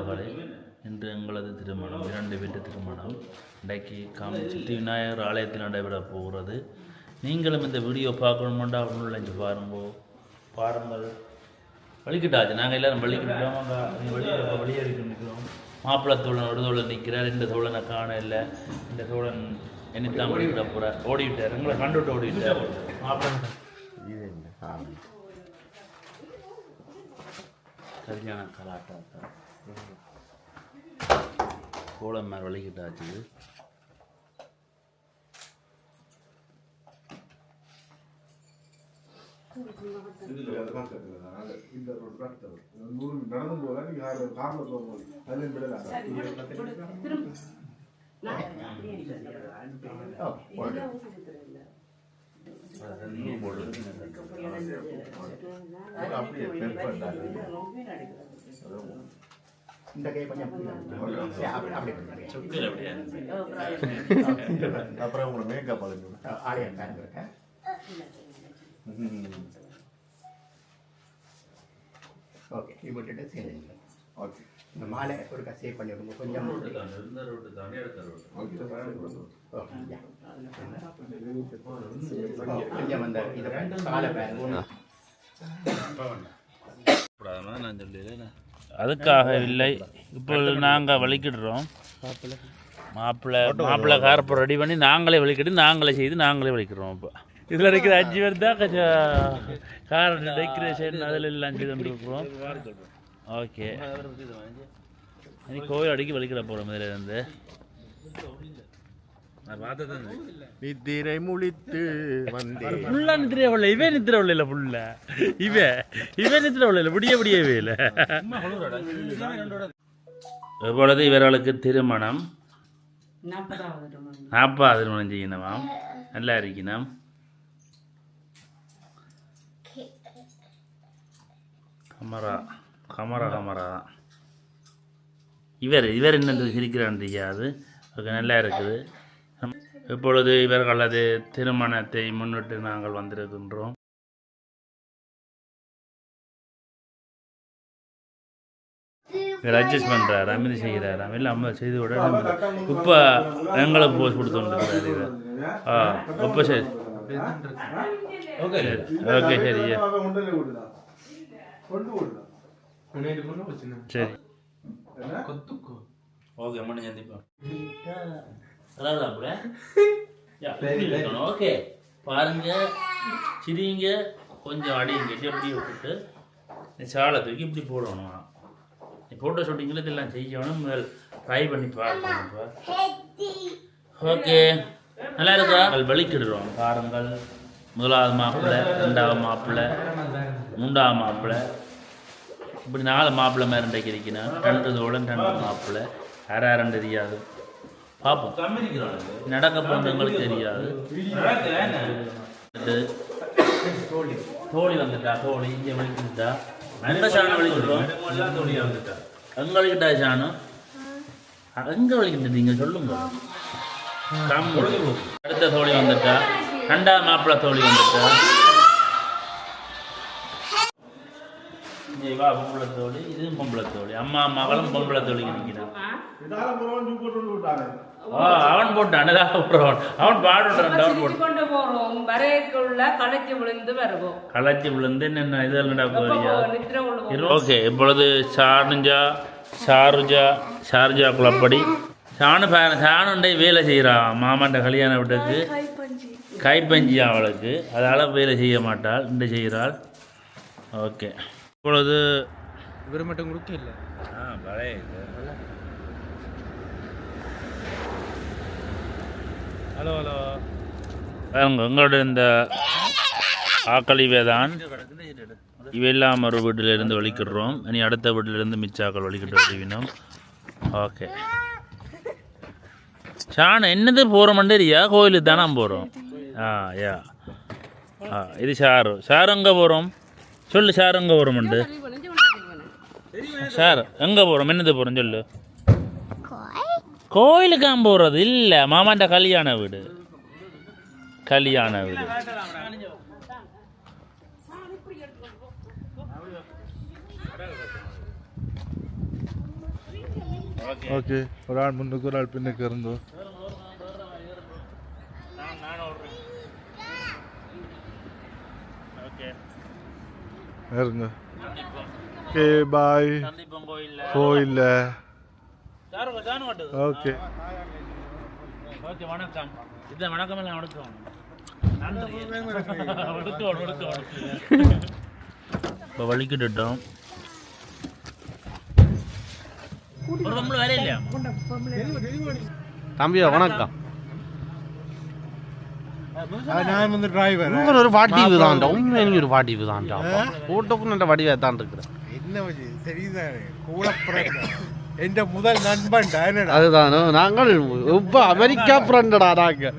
உறவுகளே இன்று எங்களது திருமணம் இரண்டு வீட்டு திருமணம் இன்றைக்கு காம் சித்தி விநாயகர் ஆலயத்தில் நடைபெற போகிறது. நீங்களும் இந்த வீடியோ பார்க்கணுமெண்டா இல்லை பாருங்கோ. பாருங்கள். வலிக்கிட்டாச்சு. நாங்கள் எல்லாரும் வலிக்கிட்டோம் இப்போ வெளியேறிட்டு நிற்கிறோம் மாப்பிள்ளை தோழன் ஒரு தோழன் நிற்கிறார் ரெண்டு தோழனை காண இல்லை. இந்த தோழன் என்னத்தான் போகிறார் ஓடிவிட்டார் எங்களை கண்டுவிட்டு ஓடிவிட்டார் மாப்பிள்ளை. வலிக்கிட்டாச்சு இந்த ரோடு தான் தவறு. நூறு நடந்து போகலாம் நீங்க கார்ல போகும்போது அதுல விடலாம். இந்த கை கொஞ்சம் சரி, அப்படி அப்புறம் உங்களை மேக்கப் ஆலயம் காண்பிருக்கேன் ஓகே விட்டுட்டு சேர்ந்து ஓகே. இந்த மாலை ஒரு சேவ் பண்ணி விடுங்க கொஞ்சம் கொஞ்சம் அந்த இதை காலை நான் சொல்லல அதுக்காக இல்லை. இப்பொழுது நாங்கள் வலிக்கிடுறோம் மாப்பிள்ளை மாப்பிள்ளை காரப்பை ரெடி பண்ணி நாங்களே வலிக்கிட்டு நாங்களே செய்து நாங்களே வலிக்கிறோம் இப்போ. இதில் இருக்கிற அஞ்சு பேர் தான் கொஞ்சம் கார் டெக்கரேஷன் அதில் எல்லாம் செய்து கொண்டிருக்கிறோம். ஓகே இனி கோவில் அடிக்கி வலிக்கிட போகிறோம் இதில் இருந்து. நித்திரை முழித்து வந்தேன். ஃபுல்லா நித்திர உள்ள இவன் நித்திர உள்ள இல்ல ஃபுல்லா இவன் இவன் நித்திர உள்ள இல்ல விடிய விடியவே இல்ல இப்பொழுது இவர்களுக்கு திருமணம். நாற்பதாவது திருமணம். செய்யணுமாம் நல்லா இருக்கணும். Camera camera camera. இவர் இவர் என்ன சிரிக்கிறான்னு தெரியாது. நல்லா இருக்குது. இப்பொழுது இவர்களது திருமணத்தை முன்னிட்டு நாங்கள் வந்திருக்கின்றோம். இவர் அட்ஜஸ்ட் பண்ணுறாரு அமைதி செய்கிறாராம் இல்லை அம்மா செய்து விட இப்போ எங்களுக்கு போஸ் கொடுத்துருக்கிறார் இவர். ஆ இப்போ சரி. ஓகே ஓகே சரி சரி. ஓகே மண்ணு சந்திப்போம் ஓகே. பாருங்க. சிரிங்க. கொஞ்சம் அடிங்க எப்படி விட்டுட்டு சாலை தூக்கி இப்படி போடணும். நீ ஃபோட்டோ ஷூட்டிங்கில் இதெல்லாம் செய்யணும். முதல் ட்ரை பண்ணி பார்க்கணும் ஓகே. நல்லா இருக்கா? வலிக்கிடுறோம். பாருங்கள். முதலாவது மாப்பிள்ளை ரெண்டாவது மாப்பிள்ளை மூன்றாவது மாப்பிள்ளை. இப்படி நாலு மாப்பிள்ளை மாதிரி ரெண்டைக்கு இருக்கணும் ரெண்டு தோழன் ரெண்டு மாப்பிள்ளை. யாரா ரெண்டு தெரியாது. பார்ப்போம் நடக்க போன்றவங்களுக்கு தெரியாது. தோழி. வந்துட்டா தோழி. இங்கே வலிக்கிட்டா எங்க சாணம் வலிக்கிட்டோம் எங்க வலிக்கிட்டா சாணம்? எங்க வலிக்கிட்டு நீங்க சொல்லுங்க. அடுத்த தோழி வந்துட்டா. ரெண்டாவது மாப்பிள்ளை தோழி வந்துட்டா. இங்கே வா பொம்பளை தோழி இதுவும் பொம்பளை தோழி. அம்மா மகளும் பொம்பளை தோழி நிற்கிறான் அவன் போட்டான் அவன் பாடுறான் அவன் சிரிச்சு போட்டு. கொண்டு போறோம். வரைக்குள்ள களைச்சு விழுந்து வருவோம். களைச்சி விழுந்து என்ன இதெல்லாம் ஓகே இப்பொழுது ஷார்ஜா ஷார்ஜா ஷார்ஜா குளப்படி பே- ஷானுண்டை வேலை செய்கிறான் மாமாண்ட கல்யாண வீட்டுக்கு. கைப்பஞ்சி அவளுக்கு. அதால் வேலை செய்ய மாட்டாள் இந்த செய்கிறாள். ஓகே. இப்பொழுது இவர் மட்டும் கொடுக்க இல்லை. ஆ பழைய ஹலோ ஹலோ. உங்களோட இந்த ஆக்களிவே தான் இவையெல்லாம் ஒரு வீட்டிலிருந்து வலிக்கிடுறோம். இனி அடுத்த வீட்டிலிருந்து மிச்சாக்கள் வலிக்கிட்டு வருவினோம் ஓகே. ஷான் என்னது போகிறோம் தெரியா கோயிலுக்கு தானே போகிறோம் ஆ யா. ஆ இது ஷாரு. ஷார் எங்கே போகிறோம் சொல்லு சார் எங்கே போகிறோம்ண்டு சார் எங்கே போகிறோம் என்னது போகிறோம் சொல்லு. கோயிலுக்காக போகிறது இல்லை. மாமாண்ட கல்யாண வீடு. கல்யாண வீடு. ஓகே. ஒரு ஆள் முன்னுக்கு ஒரு ஆள் பின்னுக்கு இருந்தோம் நான் நான் ஓடுறேன் ஓகே இருங்க சந்திப்போம் ஓகே பாய் சந்திப்போம் கோயில்ல கோயில்ல யாரும் ஜானு மாட்டுது ஓகே ஓகே வணக்கம் இது வணக்கம் எல்லாம் வணக்கம் நன்றி ஒடுக்கோடு ஒடுக்கோடு இப்போ வலிக்கிட்டுட்டோம் ஒரு பொம்பளை வேலை இல்லையா தம்பியா வணக்கம் நான் வந்து டிரைவர் ஒரு வாட்டிவு தான்டா உண்மை நீங்க ஒரு வாட்டிவு தான்டா போட்டோக்கு நல்ல வடிவா தான் இருக்கிறேன் என்ன கூடப்புறம் என்ற முதல் நண்பன் அதுதான். நாங்கள் இப்ப அமெரிக்கா ஃப்ரெண்டடா நாங்க.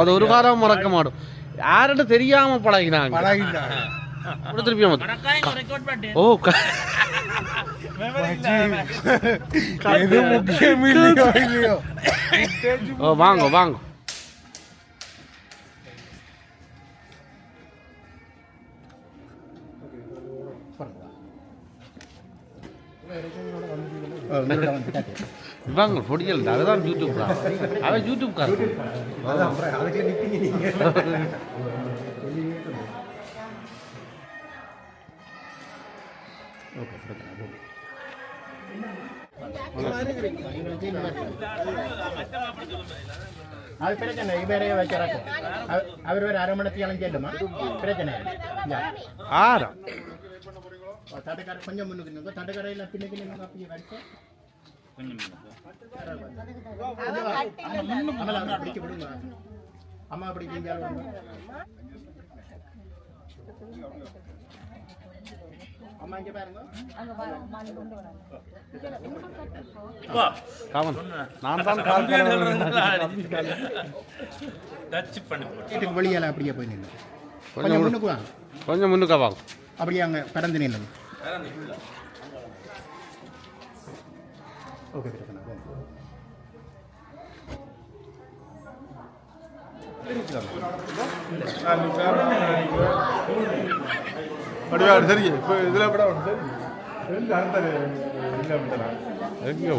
அது ஒரு காலம் மறக்க மாட்டோம். யார்கிட்ட தெரியாம பழகினாங்க. பழகிட்டான் கூட திருப்பி ஓ வாங்க வாங்க. வாங்க பொடியல் அதுதான் யூடியூப் தான் அவன் யூடியூப் காரன். அது பிரச்சனை. இவரே வச்சிடக்கும் அவர் ஒரு அரை மணி செல்லுமா பிரச்சனை. ஆறா. தட்டுக்கடை கொஞ்சம் முன்னுக்கு நிற்கும் தட்டுக்கடையில் பின்னுக்கு நின்று அப்படியே வச்சு அமலா அம்மா பிடிக்க விடுங்க அம்மா இங்கே பாருங்க அப்பா காமன் நான் தான் கால் டச் பண்ணி போட்டு வீட்டுக்கு வெளியால அப்படியே போய் கொஞ்சம் கொஞ்சம் முன்னு- முன்னுக்கு வாங்க கொஞ்சம் முன்னுக்கா வாங்க அப்படியே அங்கே பறந்து நில்லுங்க ஓகே சரி இப்போ இதில் விட சரி. ரெண்டு அடுத்த இல்லை விட்டலாம் எங்கே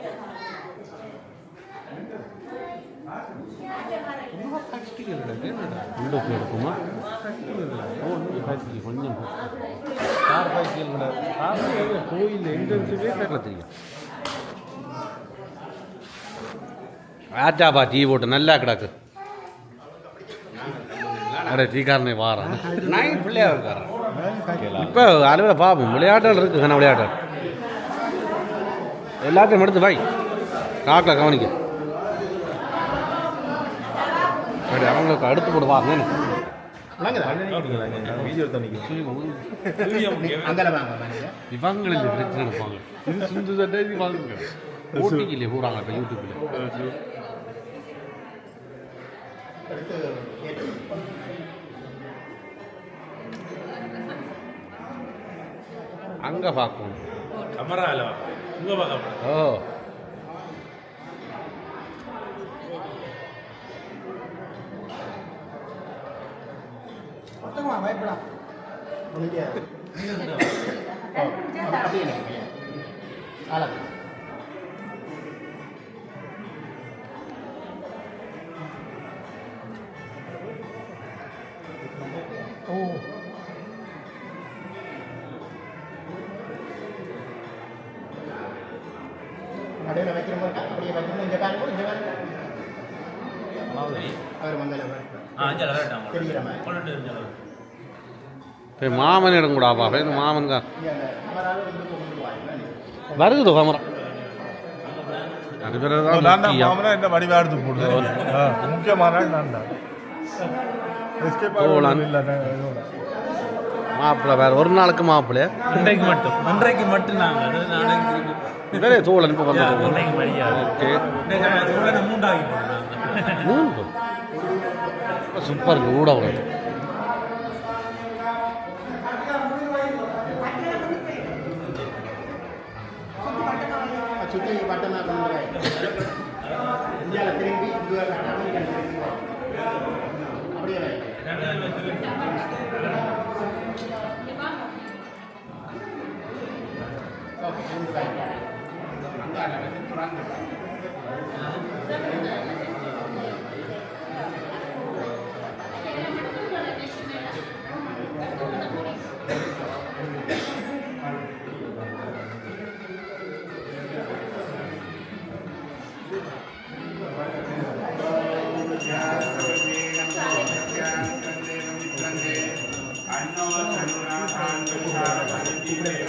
விடாம புரியுது உள்ளுக்கு இருக்குமா ஓ இங்கே ஃபேக்ட்ரி கொஞ்சம் கார் சைக்கிள் கூட கார் கோயில் என்ட்ரன்ஸுமே தெரியல தெரியும் ஆட்டாப்பா டீ போட்டு நல்லா கிடக்கு அட டீக்காரனே வாரான் நான் பிள்ளையா இருக்காரன் இப்போ அளவில் பார்ப்போம் விளையாட்டல் இருக்கு கண்ணா விளையாட்டல் எல்லாத்தையும் எடுத்து வை. காக்கில் கவனிக்க. அப்படி அவங்களுக்கு அடுத்து போடுவாங்க அங்கே வாங்க வாங்க. இவங்களுக்கு பிரச்சனை இருப்பாங்க. இது சுந்து சட்டை இது வாங்குங்க ஓட்டிக்கிலே இப்போ யூடியூப்ல. அங்கே பார்க்கணும் கமரால இங்க பார்க்க ஓ அப்படியே நில்லுங்க. ஆளா. ஓ நடுவில் வைக்கிறவங்க அப்படியே வைக்கணும். இங்கே பாருங்க இங்கே பாருங்க அவர் வரட்டாம் தெரிகிற மாதிரி மாமன் இடம் கூடாப்பா போய் இந்த மாமன் தான். வருகுது கேமரா. என்ன முக்கியமான நான் தான் எஸ்கேப் போகலாம். இல்லை இதோட மாப்பிள்ளை வேற ஒரு நாளுக்கு மாப்பிள்ளை அன்றைக்கு மட்டும். அன்றைக்கு மட்டும் நாங்கள் வேற இப்போ வந்து ஓகே. இன்றைக்கு சூப்பர் கூட வரும் అన్నో కరుణా కాంక్ష సమితి ప్రేమ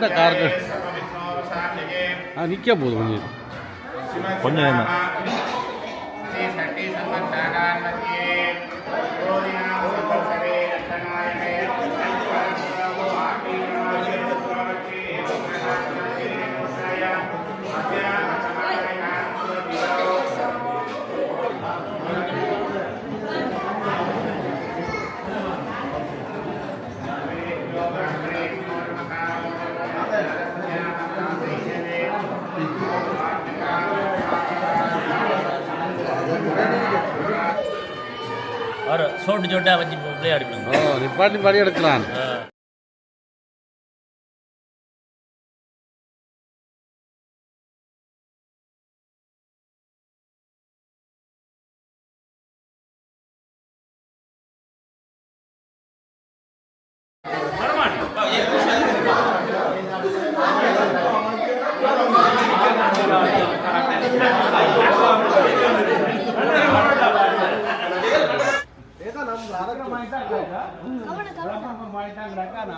ஓகே, திரும்பி வை. அங்க அல்ல, புறாங்க. எந்த கார்கள் ஆ நிற்க போகுது கொஞ்சம் கொஞ்சம் நேரம் ஒரு சோட்டு சோட்டா வச்சு விளையாடுங்க ஓ நிப்பாட்டி படி எடுக்கலாம்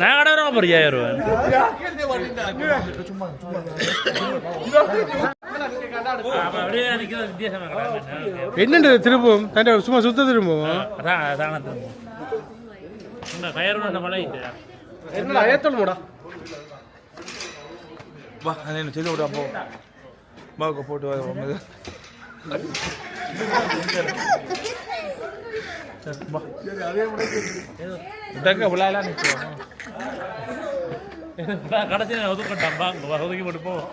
நான் கடை ரூபா போறியா என்னண்டு திரும்பவும்? தண்டை சும்மா சுத்த திரும்பவும்? அதான் திரும்பவும். என்னடா ஏத்தணுமாடா வா என்ன சொல்லி விடு அப்போ போட்டு வா விடங்க விழாலாம் நிற்கிறோம் கடைசி நான் ஒதுக்கிட்டேன் வாங்க ஒதுக்கி போட்டு போவோம்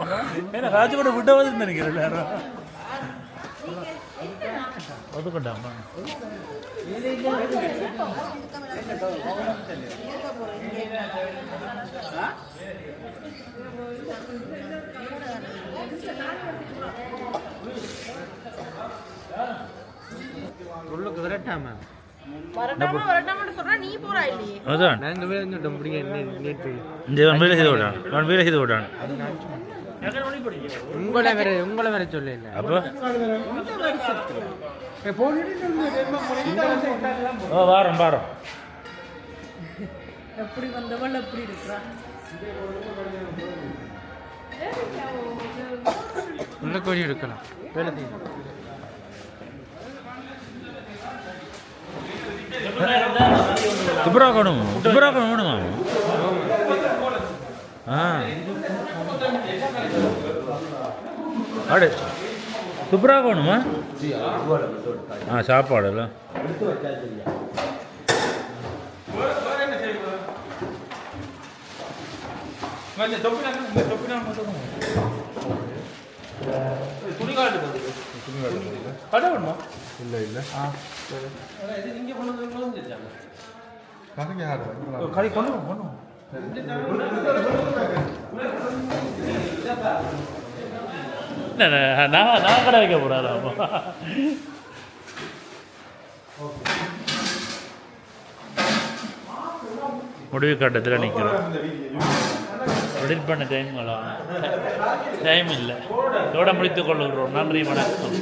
ஏன்னா காட்சி போட்டு விட்ட வந்து நினைக்கிறேன் எல்லாரும் ஒதுக்கிட்டான் வாங்க உள்ளுக்கு விரட்டாம. வரட்டாம வரட்டாமன்னு சொல்றா நீ போறா இல்லையே. அதான் நாங்க விழுந்துட்டோம் பிடிங்க நேற்று இந்த அவன் வேலை செய்து விட்டான். அவன் வேலை செய்து விட்டான். உங்களை வேற உங்களை வேற சொல்ல இல்ல அப்போ ஓ வாரம் வாரம். எப்படி வந்தவள் எப்படி இருக்கிறா? உள்ள கோழி எடுக்கலாம். வேலை செய்யணும். துப்புரா வேணும்? துப்புரா வேணுமா ஆ ஆடு துப்புரா வேணுமா ஆ சாப்பாடுல கடை வேணுமா? இல்லை இல்லை கதைக்கு யார் கடை கொண்டு. என்ன நான் நான் கடை வைக்க போகிறாரா முடிவு கட்டத்தில் நிற்கிறோம் எடிட் பண்ண டைம்களா டைம் இல்லை இதோட முடித்துக் கொள்ளுகிறோம் நன்றி வணக்கம்